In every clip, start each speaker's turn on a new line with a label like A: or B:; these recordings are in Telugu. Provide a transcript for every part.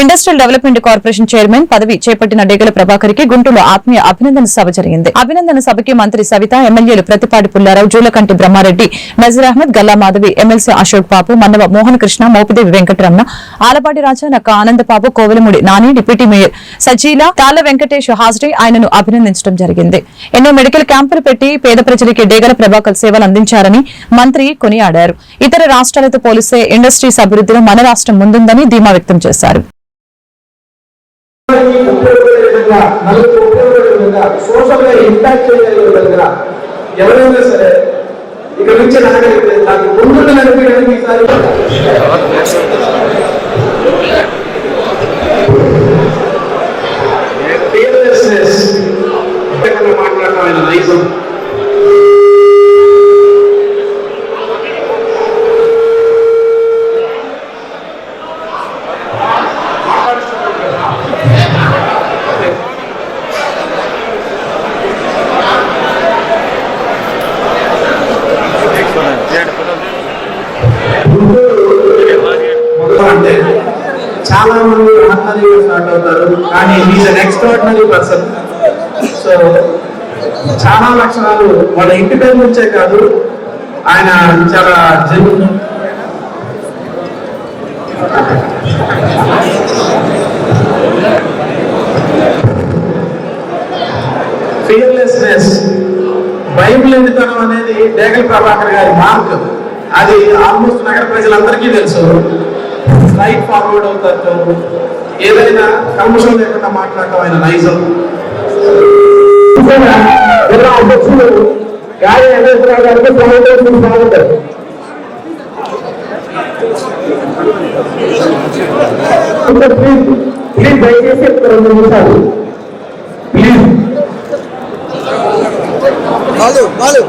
A: ఇండస్ట్రియల్ డెవలప్మెంట్ కార్పొరేషన్ చైర్మన్ పదవి చేపట్టిన డేగల ప్రభాకర్కి గుంటూరులో ఆత్మీయ అభినందన సభ జరిగింది. అభినందన సభకి మంత్రి సవిత ఎమ్మెల్యేలు Prathipati Pullarao Julakanti Brahmareddy Nazeer Ahmed Galla Madhavi MLC Ashok Babu Mannava Mohan Krishna Mopidevi Venkataramana Alapati Raja Nakka Anandababu Kovelamudi Nani deputy mayor Sajeela Talla Venkatesh హాజరై ఆయనను అభినందించడం జరిగింది. ఎన్నో మెడికల్ క్యాంపులు పెట్టి పేద ప్రజలకి డేగల ప్రభాకర్ సేవలు అందించారని మంత్రి కొనియాడారు. ఇతర రాష్ట్రాలతో పోలిస్తే ఇండస్ట్రీస్ అభివృద్ధిలో మన రాష్ట్రం ముందుందని ధీమా వ్యక్తం చేశారు.
B: విధంగా నలుగురు ఉపయోగపడే విధంగా సోషల్ గా ఇంపాక్ట్ చేయగలిగే విధంగా ఎవరైనా సరే ఇక్కడ నుంచి రాగలిగితే నాకు ముందు నడిపించడానికి ఈసారి చాలా మంది ఆర్డినరీగా స్టార్ట్ అవుతారు. కానీ is an extraordinary person so చాలా లక్షణాలు. వాళ్ళ ఇంటి పేరు నుంచే కాదు ఆయన చాలా జను ఫియర్లెస్నెస్ బైబిల్ ఎందుకనం అనేది డేగల్ ప్రభాకర్ గారి మార్క్. అది ఆల్మోస్ట్ నగర ప్రజలందరికీ తెలుసు. స్ట్రైట్ ఫార్వర్డ్ అవుతారు ఏదైనా కల్మషం లేకుండా మాట్లాడటం ఆయన నైజం. జిల్లా అధ్యక్షులు గాలి వెంకటేశ్వరరావు గారికి స్వాగతం స్వాగతం. ప్లీజ్ ప్లీజ్ దయచేసి ఒక రెండు నిమిషాలు. ప్లీజ్
C: బాలు బాలు.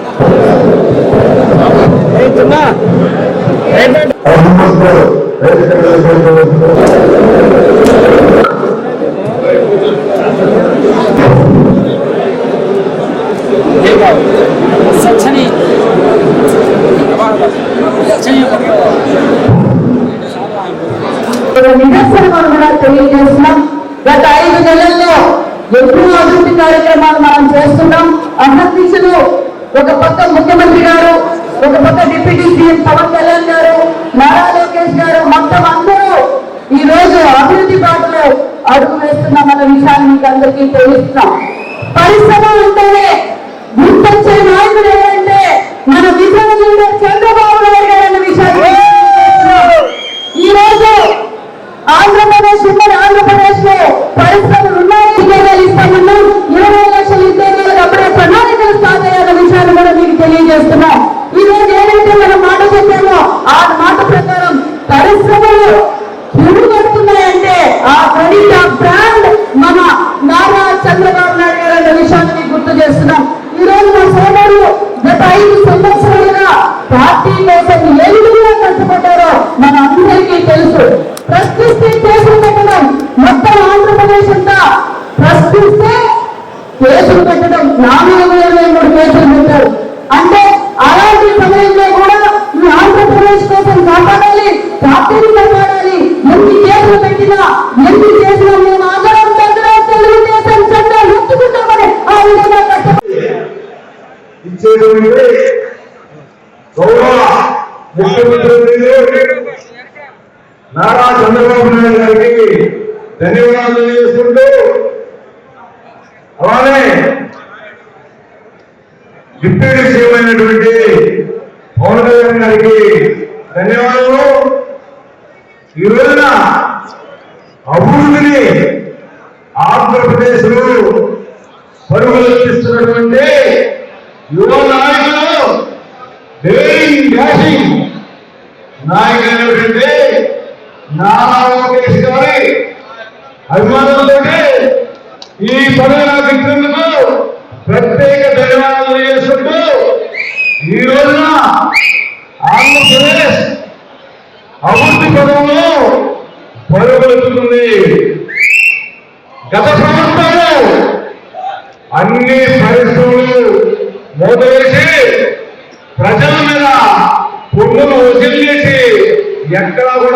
D: సచ్చని సచ్చని
E: కూడా తెలియజేస్తున్నాం. గత ఐదు నెలల్లో ఎన్నో అభివృద్ధి కార్యక్రమాలు మనం చేస్తున్నాం. అహర్నిశలు ఒక పక్క ముఖ్యమంత్రి గారు ఒక పక్క డిప్యూటీ సీఎం పవన్ కళ్యాణ్ గారు నారా లోకేష్ గారు మొత్తం అందరూ ఈ రోజు అభివృద్ధి బాటలో అడుగు వేస్తున్నామన్న విషయాన్ని మీకు అందరికీ తెలుస్తున్నాం పరిశ్రమ ఉంటేనే గుర్తొచ్చే నాయకుడు ఎవరంటే మన విజయ చంద్రబాబు నాయుడు గారు అన్న విషయాన్ని ఈ రోజు ఆంధ్రప్రదేశ్ ఉమ్మడి ఆంధ్రప్రదేశ్లో పరిశ్రమలు ఉన్నాయి ఉద్యోగాలు ఇస్తామన్నాం ఇరవై లక్షల ఉద్యోగాలు అప్పుడే ప్రణాళికలు స్టార్ట్ అయ్యాల విషయాన్ని కూడా మీకు తెలియజేస్తున్నాం. ఈ రోజు ఏదైతే మనం మాట చెప్పామో ఆ మాట ప్రకారం పరిశ్రమలు తిరుగుతున్నాయంటే ఆ క్రెడిట్ ఆ బ్రాండ్ మన నారా చంద్రబాబు నాయుడు గారు అన్న విషయాన్ని మీకు గుర్తు చేస్తున్నాం ఈ రోజు మా సోదరులు గత ఐదు సంవత్సరాలుగా పార్టీ కోసం ఏ విధంగా కష్టపడ్డారో మన అందరికీ తెలుసు. ప్రశ్నిస్తే కేసులు పెట్టడం మొత్తం ఆంధ్రప్రదేశ్ అంతా ప్రశ్నిస్తే కేసులు పెట్టడం నాలుగు వందల ఇరవై మూడు కేసులు పెట్టారు. అంటే అలాంటి సమయంలో కూడా ఈ ఆంధ్రప్రదేశ్ కోసం కాపాడాలి పార్టీని కాపాడాలి ఎన్ని కేసులు పెట్టినా ఎన్ని కేసులు మేము అందరం దగ్గర తెలుగుదేశం చెడ్డ ఎత్తుకుంటామని ఆ విధంగా కష్టపడి
B: ఇచ్చేటువంటి గౌరవ ముఖ్యమంత్రి నారా చంద్రబాబు నాయుడు గారికి ధన్యవాదాలు తెలియజేసుకుంటూ అలానే డిప్యూటీ సీఎం అయినటువంటి పవన్ కళ్యాణ్ గారికి ధన్యవాదాలు. ఈ రోజున అభివృద్ధిని ఆంధ్రప్రదేశ్లో పరుగులు యువ నాయకులు డేరింగ్ డాషింగ్ నాయకులు ఏంటంటే నారా లోకేష్ గారి అభిమానులతో ఈ పదవి నాకు ఇచ్చినందుకు ప్రత్యేక ధన్యవాదాలు చేసుకుంటూ ఈ రోజున ఆంధ్రప్రదేశ్ అభివృద్ధి పదంలో పరుగులెత్తుతుంది గత ప్రభుత్వంలో అన్ని పరిశ్రమలు మూతవేసి ప్రజల మీద పన్నులు వసూలు ఎక్కడా కూడా